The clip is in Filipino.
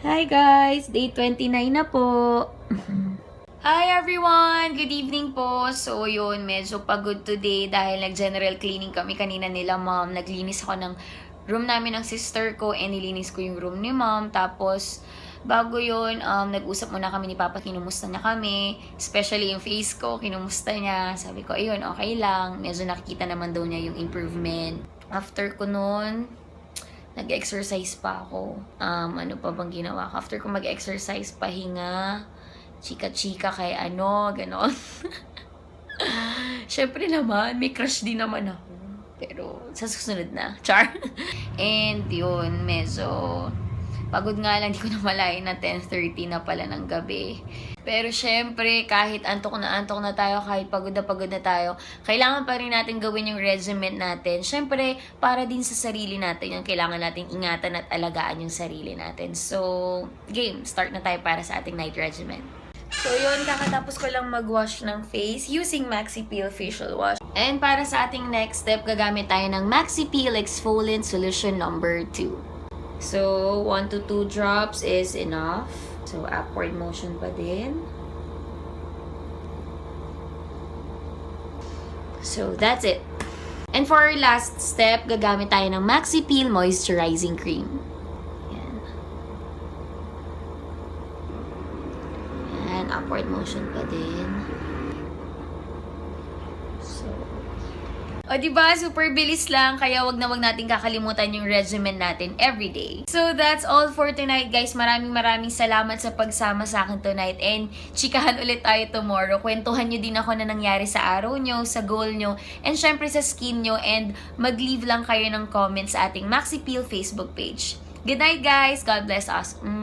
Hi guys! Day 29 na po. Hi everyone! Good evening po. So yun, medyo pagod today dahil nag-general cleaning kami kanina nila mom. Naglinis ako ng room namin ng sister ko and nilinis ko yung room ni mom. Tapos bago yun, um, nag-usap muna kami ni Papa, kinumusta niya kami. Especially yung face ko, kinumusta niya. Sabi ko, ayun, okay lang. Medyo nakikita naman daw niya yung improvement. After ko nun, nag-exercise pa ako. Um, ano pa bang ginawa ko? After ko mag-exercise, pahinga, chika-chika kay ano, ganon. Siyempre naman, may crush din naman ako. Pero, sa susunod na. Char. And yun, medyo pagod nga lang, di ko na malayan na 10.30 na pala ng gabi. Pero syempre, kahit antok na antok na tayo, kahit pagod na pagod na tayo, kailangan pa rin natin gawin yung regimen natin. Syempre, para din sa sarili natin, yung kailangan natin ingatan at alagaan yung sarili natin. So, game, start na tayo para sa ating night regimen. So yun, kakatapos ko lang mag-wash ng face using Maxi Peel Facial Wash. And para sa ating next step, gagamit tayo ng Maxi Peel Exfoliant Solution number 2. So, 1 to 2 drops is enough. So, upward motion pa din. So, that's it. And for our last step, gagamit tayo ng Maxi Peel Moisturizing Cream. Yan. Yan, upward motion pa din. So, o diba, super bilis lang, kaya wag na wag natin kakalimutan yung regimen natin everyday. So that's all for tonight guys. Maraming maraming salamat sa pagsama sa akin tonight and chikahan ulit tayo tomorrow. Kwentuhan nyo din ako na nangyari sa araw nyo, sa goal nyo, and syempre sa skin nyo and mag-leave lang kayo ng comments sa ating Maxi Peel Facebook page. Good night guys! God bless us! Mwah!